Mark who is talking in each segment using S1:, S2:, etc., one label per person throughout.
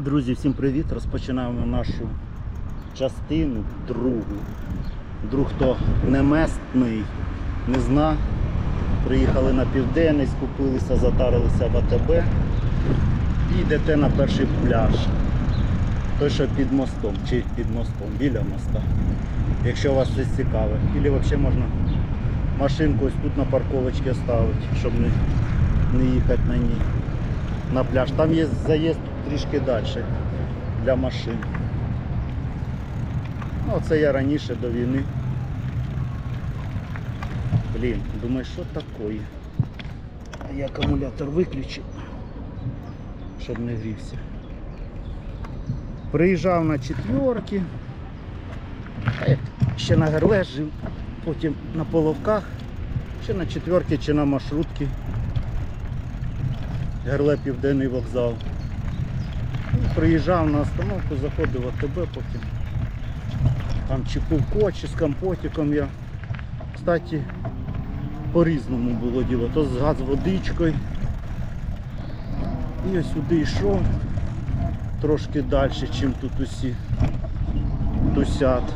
S1: Друзі, всім привіт! Розпочинаємо нашу частину другу. Друг, хто не местний, не зна. Приїхали на південний, скупилися, затарилися в АТБ і йдете на перший пляж. Той, що під мостом, чи під мостом, біля моста. Якщо вас щось цікаве. Ілі взагалі можна машинку ось тут на парковочці ставити, щоб не, не їхати на ній на пляж. Там є заїзд трішки далі для машин. Ну, це я раніше до війни. Блін, думаю, що таке? А я акумулятор виключив, щоб не грівся. Приїжджав на четверки, ще на Герле жив, потім на половках, чи на четверки, чи на маршрутки. Герле Південний вокзал. І приїжджав на остановку, заходив в АТБ потім. Там чи пивко, чи з компотиком я. Кстати, по-різному було діло. То з газ водичкою. І ось сюди йшов трошки далі, ніж тут усі тусять.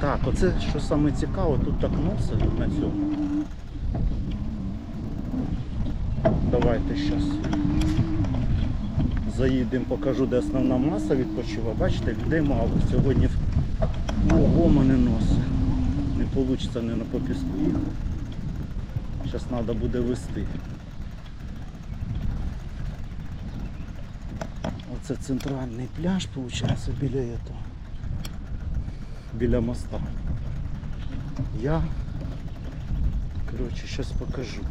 S1: Так, оце що саме цікаво, тут так носить на цьому. Давайте зараз заїдемо, покажу, де основна маса відпочива. Бачите, людей мало. Сьогодні ого не носить. Не вийде не на попіску їхати. Зараз треба буде вести. Оце центральний пляж, виходить, біля этого. Біля моста. Я, коротше, зараз покажу.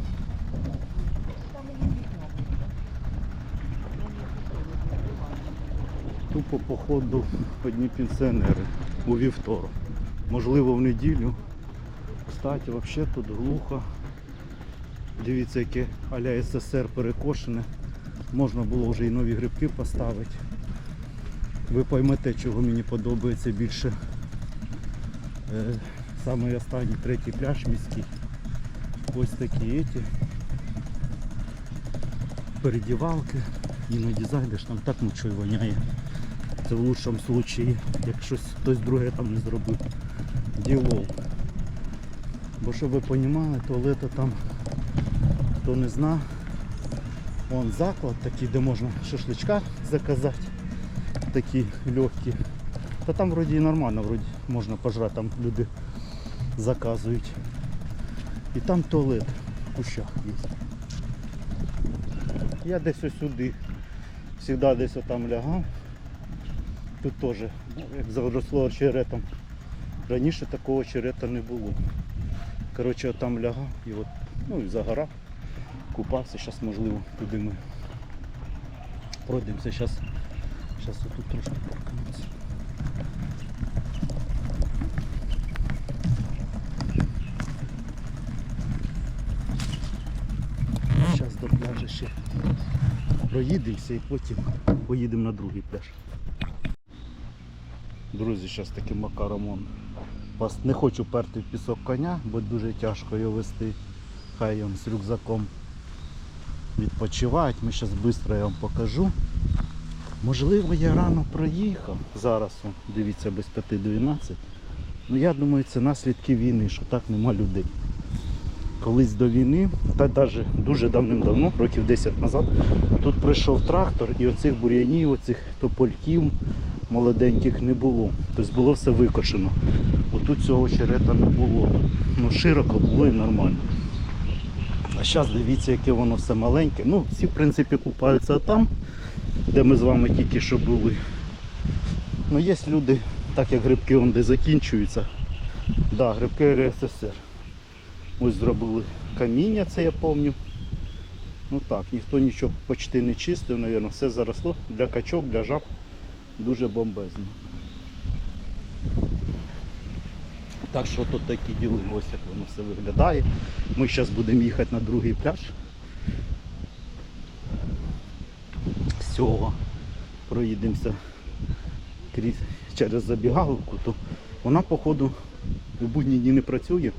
S1: Тупо походу одні пенсіонери у вівторок. Можливо в неділю. Кстати, взагалі тут глухо. Дивіться, яке аля СССР перекошене. Можна було вже і нові грибки поставити. Ви поймете, чого мені подобається більше. Е, Самий останній третій пляж міський. Ось такі еті. Передівалки. Іноді зайдеш, там так нічого воняє. Це в лучшому случаї, як щось хтось друге там не зробив. Діло. Бо щоб ви розуміли, туалети там, хто не зна, вон заклад такий, де можна шашличка заказати, такі легкі. Та там вроді і нормально, вроді можна пожрати, там люди заказують. І там туалет в кущах є. Я десь ось сюди, завжди десь отам лягав. Тут теж, як заросло очеретом. Раніше такого очерета не було. Коротше, отам лягав і от, ну і загорав, купався, зараз можливо туди ми пройдемося. Зараз, зараз тут трошки паркнемося. Зараз до пляжу ще проїдемося і потім поїдемо на другий пляж. Друзі, зараз таким макаром не хочу перти в пісок коня, бо дуже тяжко його вести. Хай він з рюкзаком відпочивають. Ми зараз швидко я вам покажу. Можливо, я рано проїхав. Зараз дивіться без 5-12. Ну я думаю, це наслідки війни, що так нема людей. Колись до війни, та навіть дуже давним-давно, років 10 назад, тут прийшов трактор і оцих бур'янів, оцих топольків молоденьких не було. Тобто було все викошено. Отут цього черета не було. Ну широко було і нормально. А зараз дивіться, яке воно все маленьке. Ну, всі в принципі купаються там, де ми з вами тільки що були. Ну є люди, так як грибки вон де закінчуються. Да, грибки РССР. Ось зробили каміння, це я пам'ятаю. Ну так, ніхто нічого почти не чистив, мабуть, все заросло для качок, для жаб дуже бомбезно. Так що тут такі діли, ось як воно все виглядає. Ми зараз будемо їхати на другий пляж. З цього проїдемося крізь, через забігалку, то вона, походу, у будні дні не працює.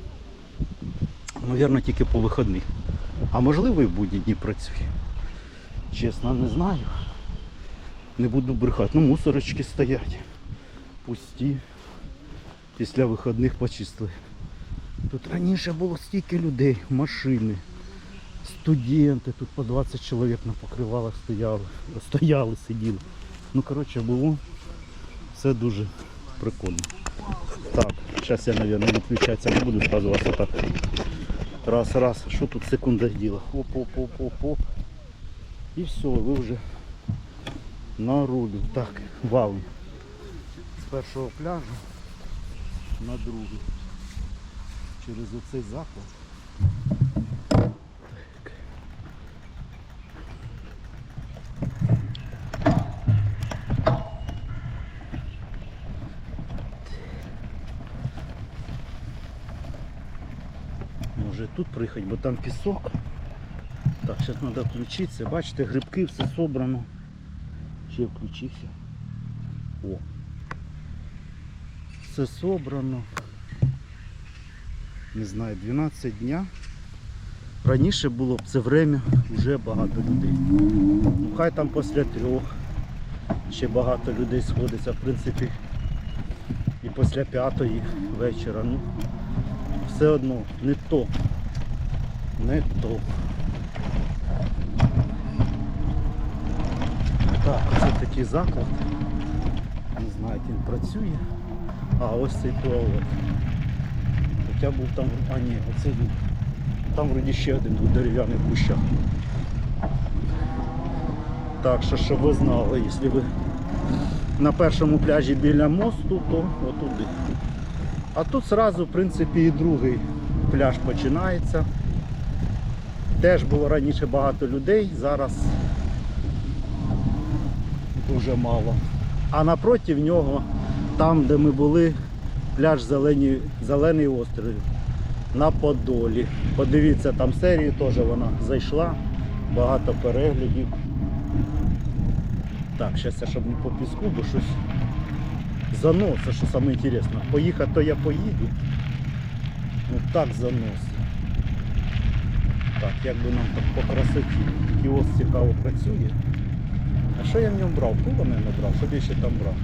S1: Навірно, тільки по вихідних. А можливо і в будні дні працює. Чесно, не знаю. Не буду брехати. Ну, мусорочки стоять. Пусті. Після вихідних почистили. Тут раніше було стільки людей, машини, студенти, тут по 20 чоловік на покривалах стояли, стояли, сиділи. Ну, коротше, було все дуже прикольно. Так, зараз я, мабуть, відключатися не буду, зразу вас отак. Раз, раз, що тут секунда діла? Оп, оп, оп, оп, оп. І все, ви вже на рулю. Так, вау. З першого пляжу на другий. Через оцей заклад. Може тут приїхати, бо там пісок. Так, зараз треба включитися. Бачите, грибки, все собрано. Ще включився. О. Все собрано. Не знаю, 12 дня. Раніше було б це время вже багато людей. Ну хай там після трьох ще багато людей сходиться, в принципі, і після п'ятої вечора. Ну, все одно не то. Не то. Так, оце такий заклад. Не знаю, як він працює. А ось цей туалет. Хоча був там, а ні, оце він. Там вроді ще один був дерев'яний в кущах. Так що, щоб ви знали, якщо ви на першому пляжі біля мосту, то отуди. А тут зразу, в принципі, і другий пляж починається. Теж було раніше багато людей, зараз дуже мало. А напроти нього, там, де ми були, пляж Зелені, Зелений острів на Подолі. Подивіться, там серію теж вона зайшла, багато переглядів. Так, зараз я щоб не по піску, бо щось заносить, що саме інтересне. Поїхати то я поїду. Ну так заносить. Так, як би нам так по красоті. Кіоск цікаво працює. А що я в ньому брав? Кого не брав? Що б ще там брав?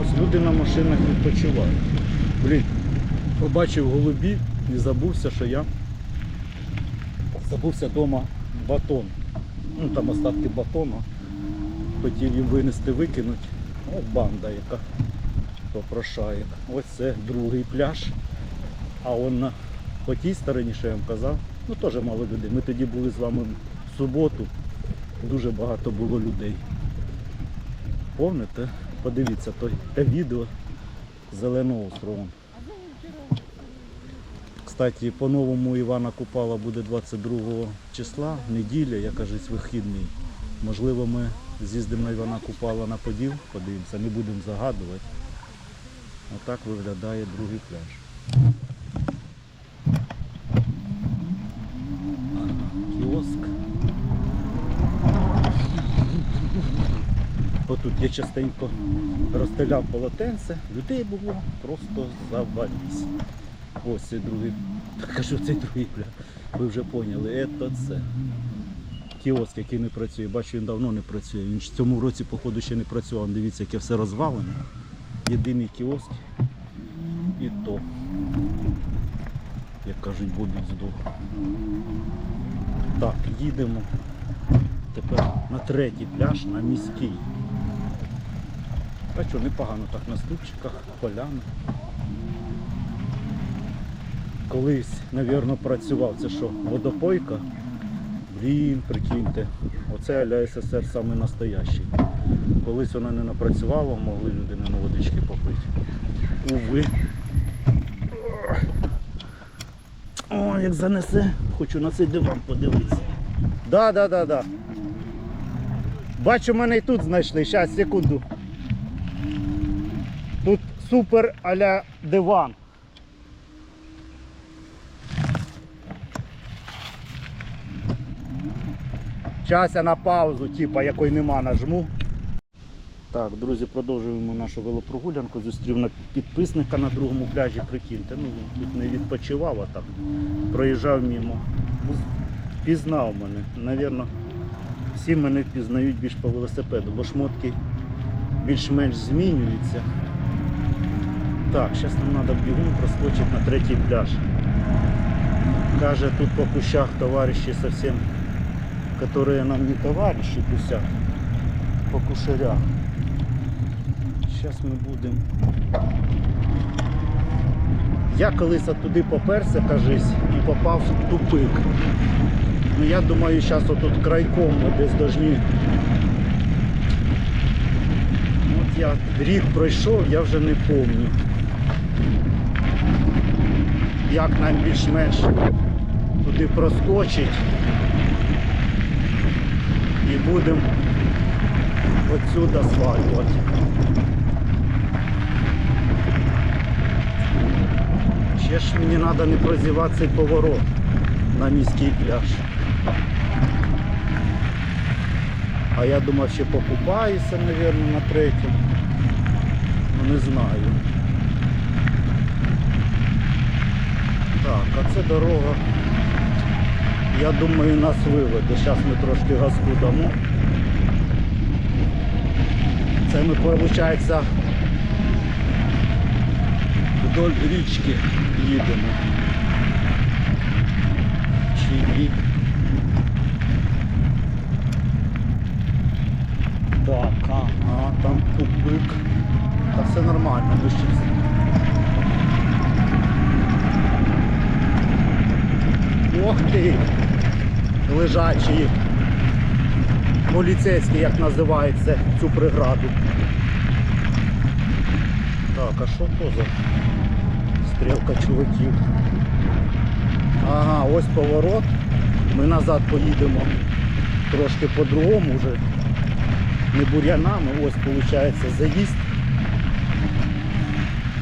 S1: Ось люди на машинах відпочивають. Блін, побачив голубі і забувся, що я забувся вдома батон. Ну там остатки батону. Хотів їм винести, викинути. О, банда яка попрошає. Ось це другий пляж. А он на по тій стороні, що я вам казав, ну теж мало людей. Ми тоді були з вами в суботу. Дуже багато було людей. Помните? Подивіться той, те відео з Зеленого острову. Кстати, по-новому Івана Купала буде 22 числа, неділя, я кажуть, вихідний. Можливо, ми з'їздимо на Івана Купала на Поділ, подивимося, не будемо загадувати. Отак виглядає другий пляж. Ага, Кіоск. Отут я частенько розстеляв полотенце, людей було просто завались. Ось цей другий, так кажу, цей другий пляж. Ви вже поняли, це це. Кіоск, який не працює. Бачу, він давно не працює. Він в цьому році, походу, ще не працював. Дивіться, яке все розвалене. Єдиний кіоск і то. Як кажуть, бобік здох. Так, їдемо тепер на третій пляж, на міський. А що, непогано так на ступчиках, поляна. Колись, мабуть, працював, це що, водопойка? Блін, прикиньте, оце Аля СССР саме настоящий. Колись вона не напрацювала, могли люди на водички попити. Уви. О, як занесе, хочу на цей диван подивитися. Да, да, да, да. Бачу, мене і тут знайшли. Щас, секунду. Супер аля диван. Зараз я на паузу, типа якої нема, нажму. Так, друзі, продовжуємо нашу велопрогулянку. Зустрів на підписника на другому пляжі, прикиньте. Ну, тут не відпочивав, а так. Проїжджав мимо. Пізнав мене. Навірно, всі мене впізнають більш по велосипеду, бо шмотки більш-менш змінюються. Так, зараз нам треба бігом проскочити на третій пляж. Каже, тут по кущах товариші совсем, которые нам не товариші кусят, по кушарях. Зараз ми будемо. Я колись туди поперся, кажись, і попав в тупик. Ну я думаю, зараз отут крайком ми десь должні. От я рік пройшов, я вже не пам'ятаю. Як нам більш-менш туди проскочить і будемо отсюда свалювати. Ще ж мені треба не прозівати цей поворот на міський пляж. А я думав, ще покупаюся, мабуть, на третьому. Ну не знаю. Так, а це дорога. Я думаю, нас виведе. Зараз ми трошки газку дамо. Це ми, виходить, вдоль річки їдемо. Чи ні? Так, ага, там тупик. Та все нормально, ми ще Ох ти! Лежачий поліцейський, як називається цю преграду. Так, а що то за стрілка чуваків? Ага, ось поворот. Ми назад поїдемо трошки по-другому вже. Не бур'янами, ось виходить заїзд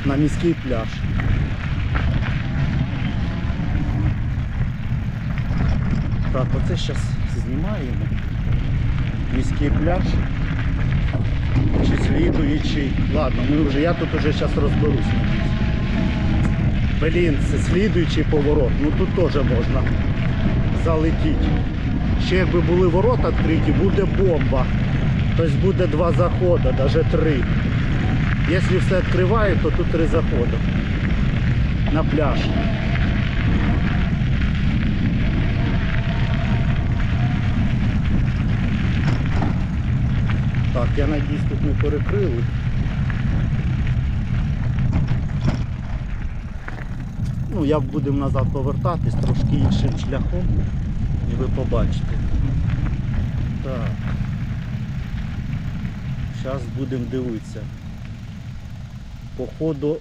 S1: на міський пляж. Так, оце зараз знімаємо. Міський пляж. Чи слідуючий. Ладно, ми вже, я тут уже зараз розберусь. Блін, це слідуючий поворот. Ну тут теж можна залетіти. Ще якби були ворота відкриті, буде бомба. Тобто буде два заходи, навіть три. Якщо все відкриває, то тут три заходи на пляж. Так, я надіюсь, тут не перекрили. Ну, як будемо назад повертатись трошки іншим шляхом і ви побачите. Так. Зараз будемо дивитися. Походу,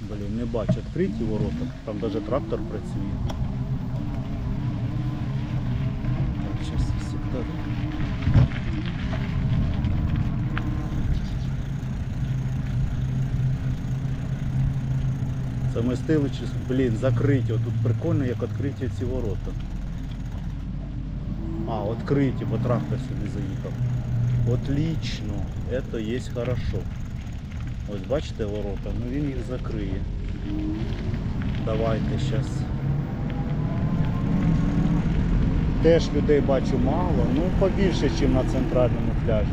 S1: блін, не бачу, відкриті ворота, там навіть трактор працює. Так, зараз сектор. Ми блін, закриті. Тут прикольно, як відкриті ці ворота. А, відкриті, бо трактор сюди заїхав. Отлично, це є хорошо. Ось бачите ворота, ну він їх закриє. Давайте зараз. Теж людей бачу мало, ну побільше, ніж на центральному пляжі.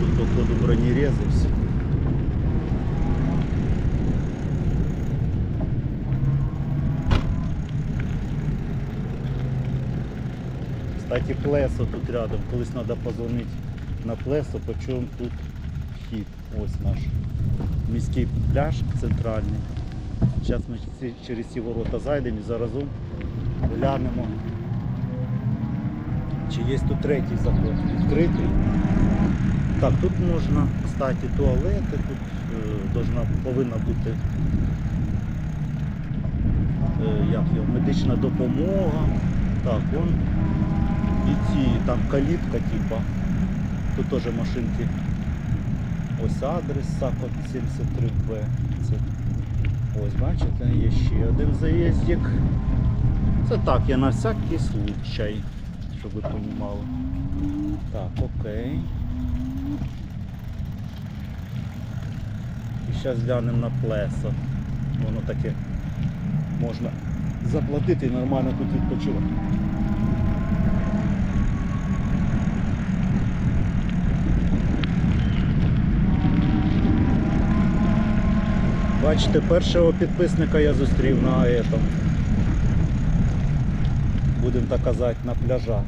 S1: Тут походу бронерези всі. Кстати, Плесо тут рядом. Колись треба позвонити на Плесо, по чому тут вхід. Ось наш міський пляж центральний. Зараз ми через ці ворота зайдемо і заразом глянемо, чи є тут третій заход відкритий. Так, тут можна, кстати, туалети, тут е, должна, повинна бути е, як його, медична допомога. Так, вон і там калітка, типа. Тут теж машинки. Ось адрес САКО 73Б. Це, ось бачите, є ще один заїздик. Це так, я на всякий случай, щоб ви розуміли. Так, окей. І зараз глянемо на плесо. Воно таке можна заплатити і нормально тут відпочивати. Бачите, першого підписника я зустрів на этом. Будемо так казати, на пляжах.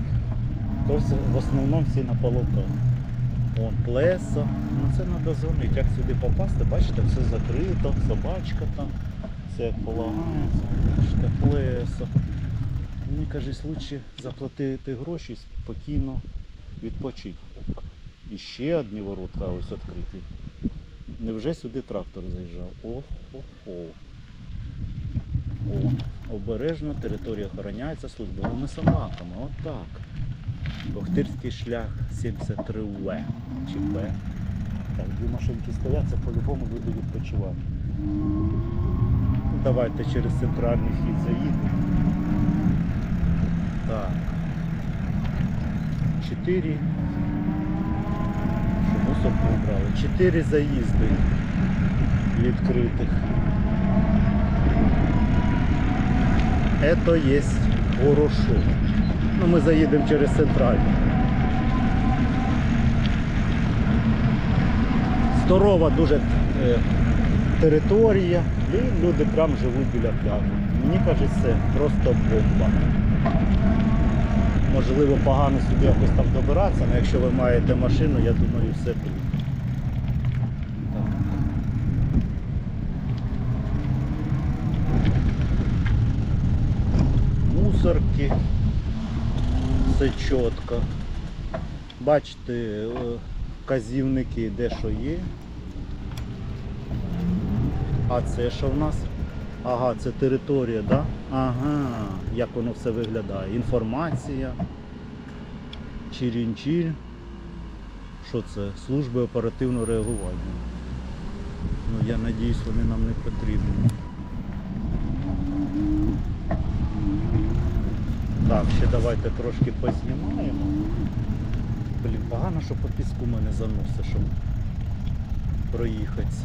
S1: Тобто в основному всі на полоках. Вон плесо. Ну це треба дзвонити. Як сюди попасти, бачите, все закрито, собачка там, все полагається. Бачите, плесо. Мені кажуть, лучше заплатити гроші спокійно відпочити. І ще одні воротка ось відкриті. Невже сюди трактор заїжджав? О-хо-хо. О, Обережно територія охороняється службовими собаками. Отак. Бахтирський шлях 73 В чи Б. Так, дві машинки стоять, це по-любому люди відпочивати. Давайте через центральний вхід заїдемо. Так. 4 кусок убрали. Чотири заїзди відкритих. Это є хорошо. Ну, Ми заїдемо через центральну. Здорова дуже е, територія. І люди прям живуть біля пляжу. Мені кажеться, просто бомба. Можливо, погано сюди якось там добиратися, але якщо ви маєте машину, я думаю, все тут. Мусорки. Все чітко. Бачите, е, вказівники де що є. А це що в нас? Ага, це територія, да? Ага, як воно все виглядає. Інформація. Чирінчіль. Що це? Служби оперативного реагування. Ну я надіюсь, вони нам не потрібні. Так, ще давайте трошки познімаємо. Блін, погано, що по піску мене заносить, щоб проїхатися.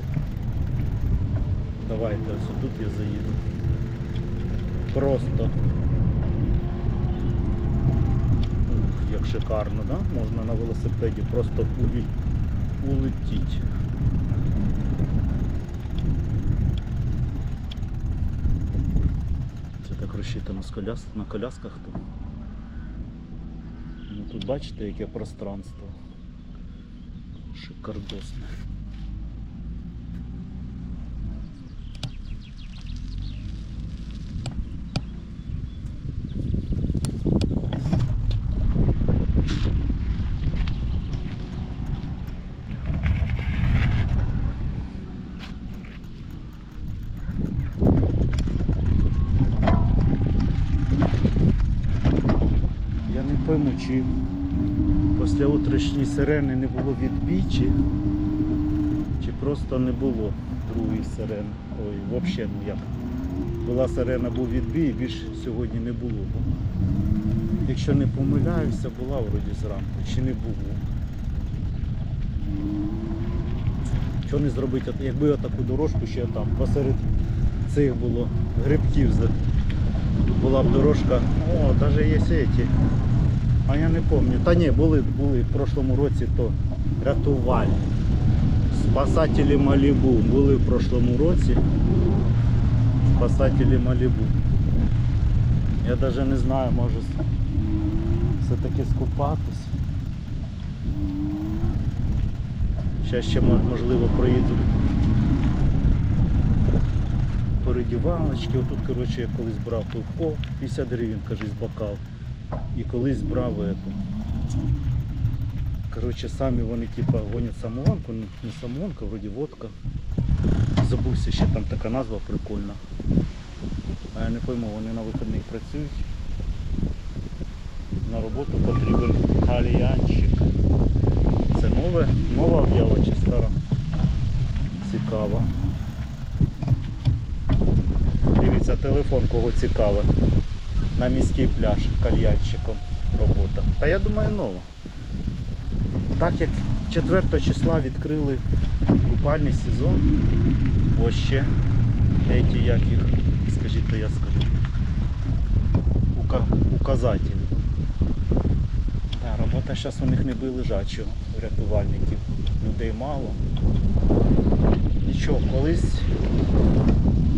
S1: Давайте ось тут я заїду. Просто. Як шикарно, да? Можна на велосипеді просто улі... улетіть. Це так розчитано з коляс... на колясках тут. Ну, тут бачите, яке пространство. Шикардосне. Я не пойму, чи після сирени не було відбічі, чи просто не було другої сирени. Ой, взагалі ну як. Була сирена, був відбій, більше сьогодні не було. Якщо не помиляюся, була вроді зранку, чи не було. Що не зробити, якби отаку дорожку ще там посеред цих було грибків була б дорожка. О, навіть є сеті. А я не пам'ятаю. Та ні, були, були в прошлому році то рятувальні. Спасателі Малібу були в прошлому році. Спасателі Малібу. Я навіть не знаю, може все-таки скупатись. Зараз ще можливо проїду передівалочки. Отут, коротше, я колись брав пивко, 50 гривень, кажись, бокал. І колись брав. Коротше, самі вони типа гонять самогонку, ну, не самогонка, вроді водка. Забувся ще там така назва прикольна. А я не пойму, вони на вихідних працюють. На роботу потрібен гальянчик. Це нове, нова об'ява чи стара? Цікаво. Дивіться, телефон кого цікаве. На міський пляж кальянчиком робота. Та я думаю нова. Так як 4 числа відкрили купальний сезон, ось ще еті як їх, скажіть, то я скажу. ука- указатель. Да, робота зараз у них не лежачого, рятувальників. Людей мало. Нічого, колись,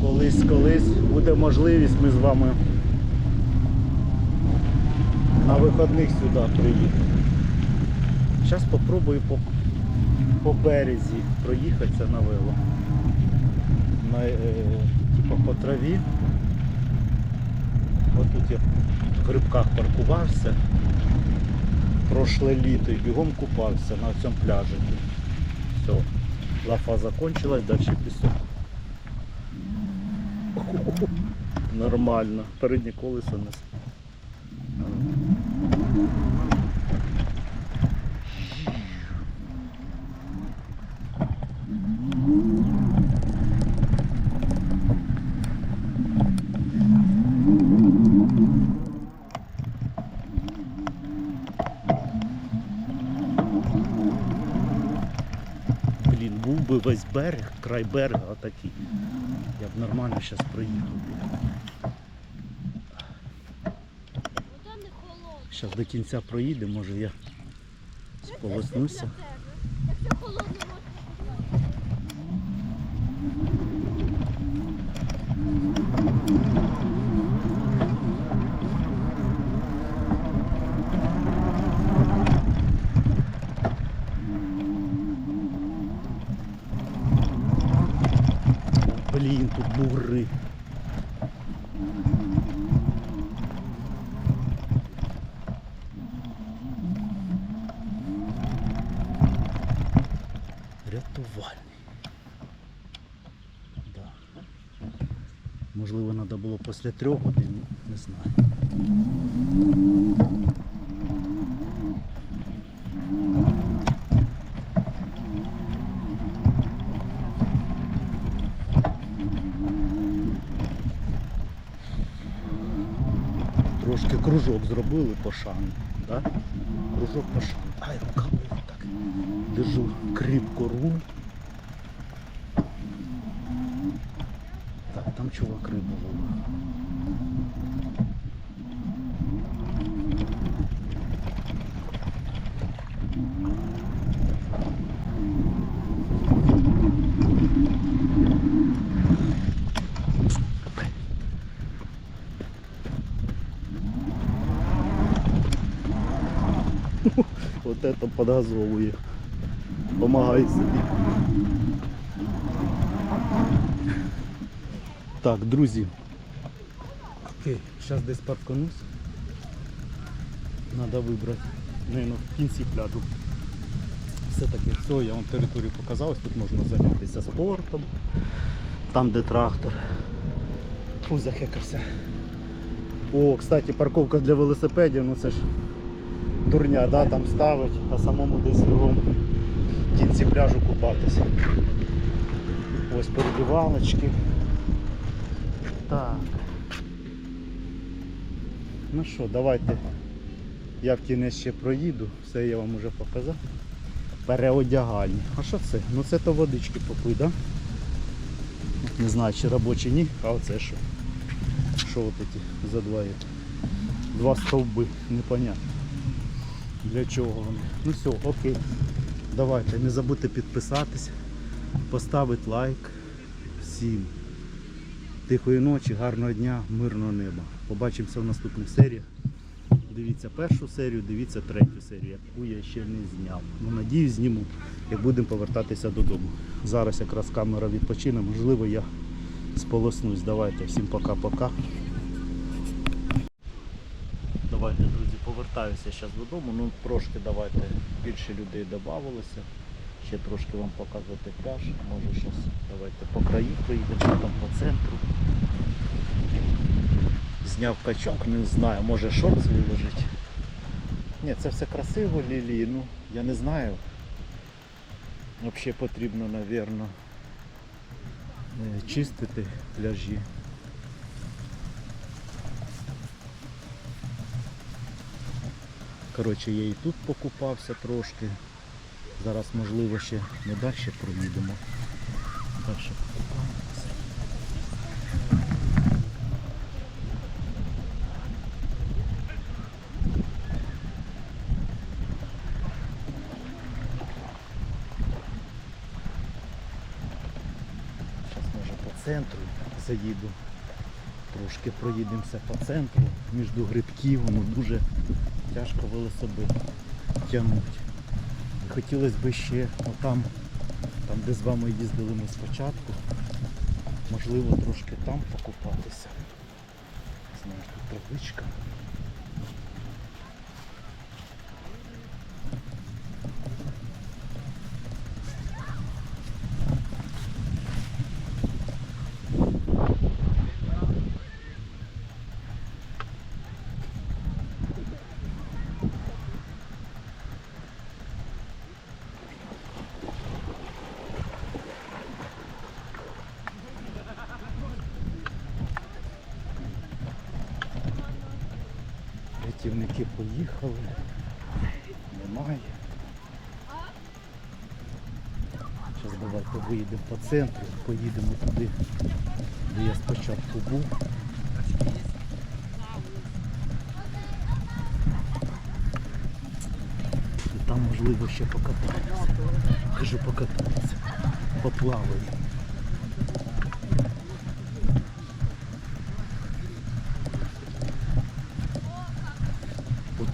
S1: колись, колись буде можливість, ми з вами на виходних сюди приїдемо. Зараз спробую по, по березі проїхатися на вело. На, е, типу, по траві. Ось тут я в грибках паркувався. Прошле літо і бігом купався на цьому пляжі. Все. Лафа закончилась, далі пісок. Нормально. Переднє колесо не Блін, був би весь берег, край берега отакий. Я б нормально зараз проїхав. Зараз до кінця проїде, може я сполоснуся.
S2: Якщо холодно, можна купати.
S1: Блін, тут бугри. Рятувальний. Да. Можливо, треба було після трьох годин, не знаю. Трошки кружок зробили по шану. Да? Кружок по шану. Ай, рука так. Держу кріпко руль. Так, там чувак рибу ловив. Вот это подгазовує. Помагай собі. Так, друзі. Окей, зараз десь парканусь. Надо вибрати. Наверно, в кінці пляжу. Все-таки все, я вам територію показав, ось тут можна зайнятися спортом. Там де трактор. Фу, захекався. О, кстати, парковка для велосипедів, ну це ж дурня, да, там ставить, а самому десь в другому кінці пляжу купатися. Ось перебивалочки. Так. Ну що, давайте я в кінець ще проїду, все я вам уже показав. Переодягальні. А що це? Ну це то водички попий, да? Не знаю, чи робочі ні, а оце що? Що от ці за два? є? Два стовби, непонятно. Для чого вони? Ну все, окей. Давайте, не забудьте підписатись, поставити лайк. Всім. Тихої ночі, гарного дня, мирного неба. Побачимося в наступних серіях. Дивіться першу серію, дивіться третю серію, яку я ще не зняв. Ну, надіюсь, зніму, як будемо повертатися додому. Зараз якраз камера відпочине, можливо, я сполоснусь. Давайте, всім пока-пока. Давайте, друзі, повертаюся зараз додому. Ну трошки давайте більше людей додавалося. Ще трошки вам показувати пляж. Може зараз давайте по краї проїдемо, там по центру. Зняв качок, не знаю, може шорт виложить. Ні, це все красиво, лілії, ну я не знаю. Взагалі потрібно, напевно, чистити пляжі. Коротше, я і тут покупався трошки. Зараз можливо ще не далі проїдемо. Так заїду. Трошки проїдемося по центру між грибків, ну дуже тяжко велосипед тягнути. І Хотілося б ще отам, там де з вами їздили ми спочатку, можливо трошки там покупатися. Знаю, тут табличка. Поїхали. Немає. Зараз давайте виїдемо по центру, поїдемо туди, де я спочатку був. І там можливо ще покататися. Кажу покататися. Поплаваю.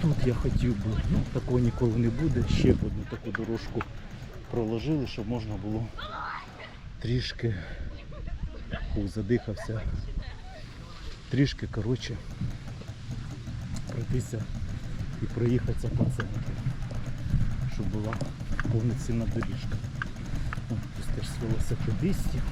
S1: Отут я хотів би, ну такого ніколи не буде, ще одну таку дорожку проложили, щоб можна було трішки Фу, задихався. Трішки, коротше, пройтися і проїхатися по центру, щоб була повноцінна доріжка. Тут теж з велосипедистів.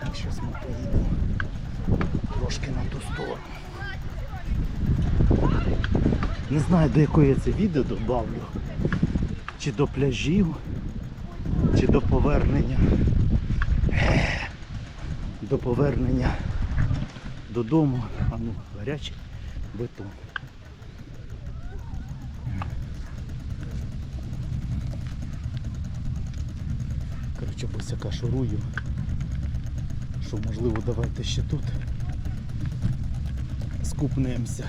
S1: Так, зараз ми поїдемо трошки на ту сторону. Не знаю, до якої я це відео добавлю. Чи до пляжів, чи до повернення. До повернення додому. А ну, гарячий бетон. Коротше, босяка шурую. Що можливо давайте ще тут скупнемося.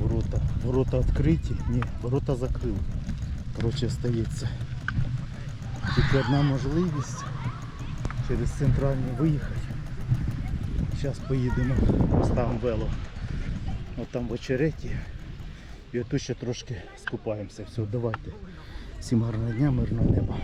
S1: Ворота. Ворота відкриті. Ні, ворота закрили. Коротше, стається. Тільки одна можливість через центральний виїхати. Зараз поїдемо, поставимо вело. От там в очереті. І отут ще трошки скупаємося. Все, давайте. Всім гарного дня, мирного неба.